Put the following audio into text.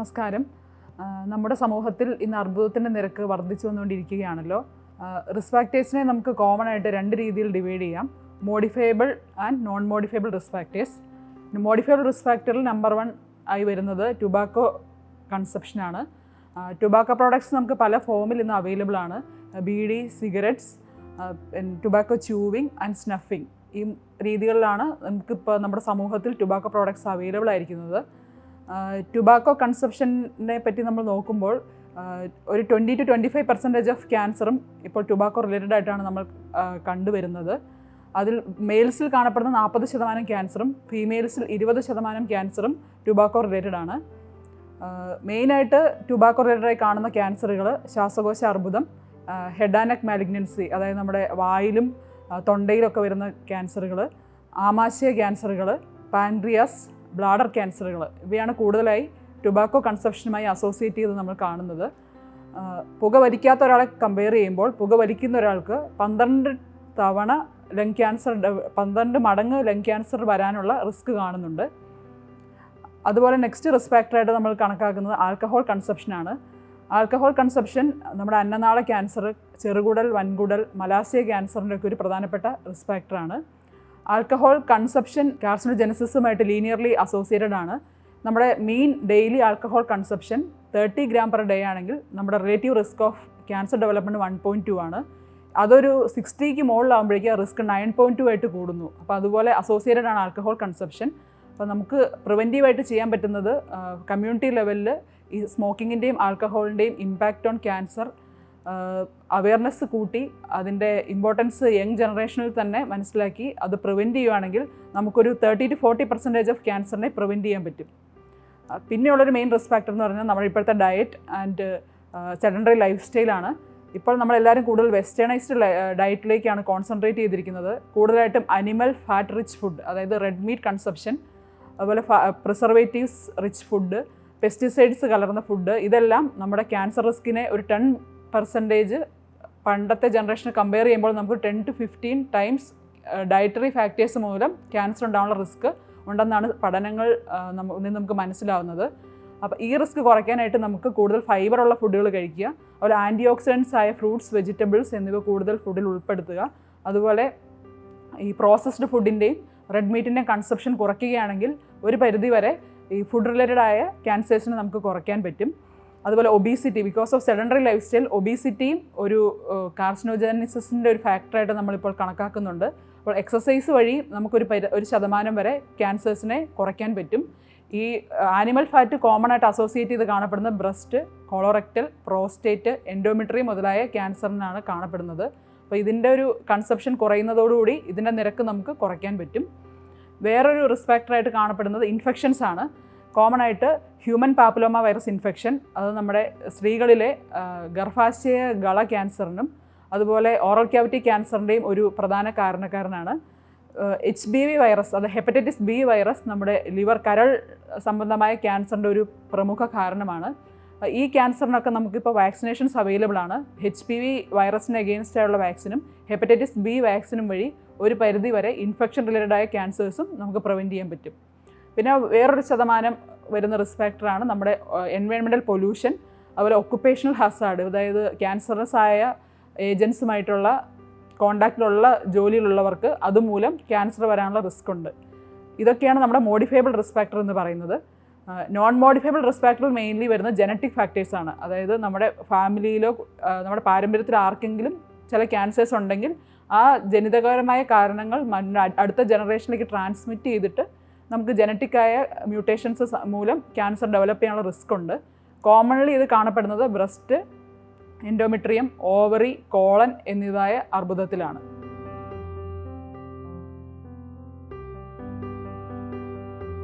നമസ്കാരം. നമ്മുടെ സമൂഹത്തിൽ ഇന്ന് അർബുദത്തിന്റെ നിരക്ക് വർദ്ധിച്ചു വന്നുകൊണ്ടിരിക്കുകയാണല്ലോ. റിസ്ക് നമുക്ക് കോമൺ ആയിട്ട് രണ്ട് രീതിയിൽ ഡിവൈഡ് ചെയ്യാം. Modifiable and non modifiable risk factors modifiable risk number one ആയി വരുന്നത് ടുബാക്കോ കൺസപ്ഷനാണ് ടുബാക്കോ പ്രോഡക്ട്സ് നമുക്ക് പല ഫോമിൽ ഇന്ന് അവൈലബിൾ ആണ്. Beedi cigarettes tobacco chewing and snuffing ഈ രീതികളിലാണ് നമുക്കിപ്പോൾ നമ്മുടെ സമൂഹത്തിൽ ടുബാക്കോ പ്രോഡക്ട്സ് അവൈലബിൾ ആയിരിക്കുന്നത്. ടുബാക്കോ കൺസപ്ഷനെ പറ്റി നമ്മൾ നോക്കുമ്പോൾ ഒരു twenty to twenty five percentage of ക്യാൻസറും ഇപ്പോൾ ടുബാക്കോ റിലേറ്റഡ് ആയിട്ടാണ് നമ്മൾ കണ്ടുവരുന്നത്. അതിൽ മെയിൽസിൽ കാണപ്പെടുന്ന നാൽപ്പത് ശതമാനം ക്യാൻസറും ഫീമെയിൽസിൽ ഇരുപത് ശതമാനം ക്യാൻസറും ടുബാക്കോ റിലേറ്റഡ് ആണ്. മെയിനായിട്ട് ടുബാക്കോ റിലേറ്റഡായി കാണുന്ന ക്യാൻസറുകൾ ശ്വാസകോശ അർബുദം ഹെഡ് ആൻഡ് നെക്ക് മാലിഗ്നൻസി അതായത് നമ്മുടെ വായിലും തൊണ്ടയിലൊക്കെ വരുന്ന ക്യാൻസറുകൾ ആമാശയ ക്യാൻസറുകൾ പാൻക്രിയാസ് ബ്ലാഡർ ക്യാൻസറുകൾ ഇവയാണ് കൂടുതലായി ടുബാക്കോ കൺസപ്ഷനുമായി അസോസിയേറ്റ് ചെയ്ത് നമ്മൾ കാണുന്നത്. പുക വലിക്കാത്ത ഒരാളെ കമ്പയർ ചെയ്യുമ്പോൾ പുക വലിക്കുന്ന ഒരാൾക്ക് പന്ത്രണ്ട് തവണ ലങ് ക്യാൻസർ പന്ത്രണ്ട് മടങ്ങ് ലങ് ക്യാൻസർ വരാനുള്ള റിസ്ക് കാണുന്നുണ്ട്. അതുപോലെ നെക്സ്റ്റ് റിസ്ക് ഫാക്ടറായിട്ട് നമ്മൾ കണക്കാക്കുന്നത് ആൽക്കഹോൾ കൺസപ്ഷനാണ് ആൽക്കഹോൾ കൺസപ്ഷൻ നമ്മുടെ അന്നനാള ക്യാൻസർ ചെറുകുടൽ വൻകുടൽ മലാസിയ ക്യാൻസറിന്റെ ഒക്കെ ഒരു പ്രധാനപ്പെട്ട റിസ്ക് ഫാക്ടറാണ് ആൽക്കഹോൾ കൺസപ്ഷൻ കാർസിനോജെനസിസുമായിട്ട് ലീനിയർലി അസോസിയേറ്റഡ് ആണ്. നമ്മുടെ mean daily alcohol consumption thirty gram per day ആണെങ്കിൽ നമ്മുടെ relative risk of cancer development one point two ആണ്. അതൊരു സിക്സ്റ്റിക്ക് മുകളിലാകുമ്പോഴേക്കും റിസ്ക് നയൻ പോയിന്റ് ടു ആയിട്ട് കൂടുന്നു. അപ്പോൾ അതുപോലെ അസോസിയേറ്റഡ് ആണ് ആൽക്കഹോൾ കൺസപ്ഷൻ. അപ്പോൾ നമുക്ക് പ്രിവെന്റീവായിട്ട് ചെയ്യാൻ പറ്റുന്നത് കമ്മ്യൂണിറ്റി ലെവലിൽ ഈ സ്മോക്കിങ്ങിന്റെയും ആൽക്കഹോളിന്റെയും ഇമ്പാക്റ്റ് ഓൺ ക്യാൻസർ അവയർനെസ് കൂട്ടി അതിന്റെ ഇമ്പോർട്ടൻസ് യങ് ജനറേഷനിൽ തന്നെ മനസ്സിലാക്കി അത് പ്രിവെന്റ് ചെയ്യുവാണെങ്കിൽ നമുക്കൊരു thirty to forty percentage of ക്യാൻസറിനെ പ്രിവെന്റ് ചെയ്യാൻ പറ്റും. പിന്നെയുള്ളൊരു മെയിൻ റിസ്ക് ഫാക്ടർ എന്ന് പറഞ്ഞാൽ നമ്മുടെ ഇപ്പോഴത്തെ ഡയറ്റ് ആൻഡ് സെഡൻഡറി ലൈഫ് സ്റ്റൈലാണ് ഇപ്പോൾ നമ്മളെല്ലാവരും കൂടുതൽ വെസ്റ്റേണൈസ്ഡ് ഡയറ്റിലേക്കാണ് കോൺസെൻട്രേറ്റ് ചെയ്തിരിക്കുന്നത്. കൂടുതലായിട്ടും അനിമൽ ഫാറ്റ് റിച്ച് ഫുഡ് അതായത് റെഡ് മീറ്റ് കൺസപ്ഷൻ അതുപോലെ പ്രിസർവേറ്റീവ്സ് റിച്ച് ഫുഡ് പെസ്റ്റിസൈഡ്സ് കലർന്ന ഫുഡ് ഇതെല്ലാം നമ്മുടെ ക്യാൻസർ റിസ്കിനെ ഒരു ടെൻ പെർസെന്റേജ് പണ്ടത്തെ ജനറേഷനെ കമ്പയർ ചെയ്യുമ്പോൾ നമുക്ക് ten to fifteen times dietary factors മൂലം ക്യാൻസർ ഉണ്ടാവാനുള്ള റിസ്ക് ഉണ്ടെന്നാണ് പഠനങ്ങൾ നിന്ന് നമുക്ക് മനസ്സിലാവുന്നത്. അപ്പോൾ ഈ റിസ്ക് കുറയ്ക്കാനായിട്ട് നമുക്ക് കൂടുതൽ ഫൈബറുള്ള ഫുഡുകൾ കഴിക്കുക. അതുപോലെ ആന്റി ഓക്സിഡൻസ് ആയ ഫ്രൂട്ട്സ് വെജിറ്റബിൾസ് എന്നിവ കൂടുതൽ ഫുഡിൽ ഉൾപ്പെടുത്തുക. അതുപോലെ ഈ പ്രോസസ്ഡ് ഫുഡിന്റെയും റെഡ് മീറ്റിന്റെയും കൺസപ്ഷൻ കുറയ്ക്കുകയാണെങ്കിൽ ഒരു പരിധി വരെ ഈ ഫുഡ് റിലേറ്റഡ് ആയ ക്യാൻസേഴ്സിനെ നമുക്ക് കുറയ്ക്കാൻ പറ്റും. അതുപോലെ obesity because of sedentary life style ഒബീസിറ്റിയും ഒരു കാർസിനോജനിസിന്റെ ഒരു ഫാക്ടറായിട്ട് നമ്മളിപ്പോൾ കണക്കാക്കുന്നുണ്ട്. അപ്പോൾ എക്സസൈസ് വഴി നമുക്കൊരു പരി ഒരു ശതമാനം വരെ ക്യാൻസേഴ്സിനെ കുറയ്ക്കാൻ പറ്റും. ഈ ആനിമൽ ഫാറ്റ് കോമൺ ആയിട്ട് അസോസിയേറ്റ് ചെയ്ത് കാണപ്പെടുന്ന ബ്രസ്റ്റ് കോളോറക്റ്റൽ പ്രോസ്റ്റേറ്റ് എൻഡോമെട്രി മുതലായ ക്യാൻസറിനാണ് കാണപ്പെടുന്നത്. അപ്പോൾ ഇതിന്റെ ഒരു കൺസെപ്ഷൻ കുറയുന്നതോടുകൂടി ഇതിന്റെ നിരക്ക് നമുക്ക് കുറയ്ക്കാൻ പറ്റും. വേറൊരു റിസ്ക് ഫാക്ടറായിട്ട് കാണപ്പെടുന്നത് ഇൻഫെക്ഷൻസ് ആണ്. കോമൺ ആയിട്ട് ഹ്യൂമൻ പാപ്പുലോമ വൈറസ് ഇൻഫെക്ഷൻ അത് നമ്മുടെ സ്ത്രീകളിലെ ഗർഭാശയ ഗള ക്യാൻസറിനും അതുപോലെ ഓറൽ ക്യാവിറ്റി ക്യാൻസറിന്റെയും ഒരു പ്രധാന കാരണക്കാരനാണ് എച്ച് ബി വി വൈറസ് അത് ഹെപ്പറ്റൈറ്റിസ് ബി വൈറസ് നമ്മുടെ ലിവർ കരൾ സംബന്ധമായ ക്യാൻസറിന്റെ ഒരു പ്രമുഖ കാരണമാണ്. ഈ ക്യാൻസറിനൊക്കെ നമുക്കിപ്പോൾ വാക്സിനേഷൻസ് അവൈലബിൾ ആണ്. എച്ച് പി വി വൈറസിന് അഗെയിൻസ്റ്റായുള്ള വാക്സിനും ഹെപ്പറ്റൈറ്റിസ് ബി വാക്സിനും വഴി ഒരു പരിധി വരെ ഇൻഫെക്ഷൻ റിലേറ്റഡായ ക്യാൻസേഴ്സും നമുക്ക് പ്രിവെന്റ് ചെയ്യാൻ പറ്റും. പിന്നെ വേറൊരു ശതമാനം വരുന്ന റിസ്ക് ഫാക്ടറാണ് നമ്മുടെ എൻവയോൺമെന്റൽ പൊല്യൂഷൻ അതുപോലെ ഒക്കുപ്പേഷണൽ ഹസാർഡ് അതായത് ക്യാൻസറസ് ആയ ഏജൻസുമായിട്ടുള്ള കോണ്ടാക്റ്റിലുള്ള ജോലിയിലുള്ളവർക്ക് അതുമൂലം ക്യാൻസർ വരാനുള്ള റിസ്ക് ഉണ്ട്. ഇതൊക്കെയാണ് നമ്മുടെ മോഡിഫയബിൾ റിസ്ക് ഫാക്ടർ എന്ന് പറയുന്നത്. Non modifiable risk factor mainly വരുന്ന ജനറ്റിക് ഫാക്ടേഴ്സ് ആണ്. അതായത് നമ്മുടെ ഫാമിലിയിലോ നമ്മുടെ പാരമ്പര്യത്തിൽ ആർക്കെങ്കിലും ചില ക്യാൻസേഴ്സ് ഉണ്ടെങ്കിൽ ആ ജനിതകപരമായ കാരണങ്ങൾ അടുത്ത ജനറേഷനിലേക്ക് ട്രാൻസ്മിറ്റ് ചെയ്തിട്ട് നമുക്ക് ജനറ്റിക്കായ മ്യൂട്ടേഷൻസ് മൂലം ക്യാൻസർ ഡെവലപ്പ് ചെയ്യാനുള്ള റിസ്ക് ഉണ്ട്. കോമൺലി ഇത് കാണപ്പെടുന്നത് ബ്രസ്റ്റ് എൻഡോമെട്രിയം ഓവറി കോളൻ എന്നിവയായ അർബുദത്തിലാണ്.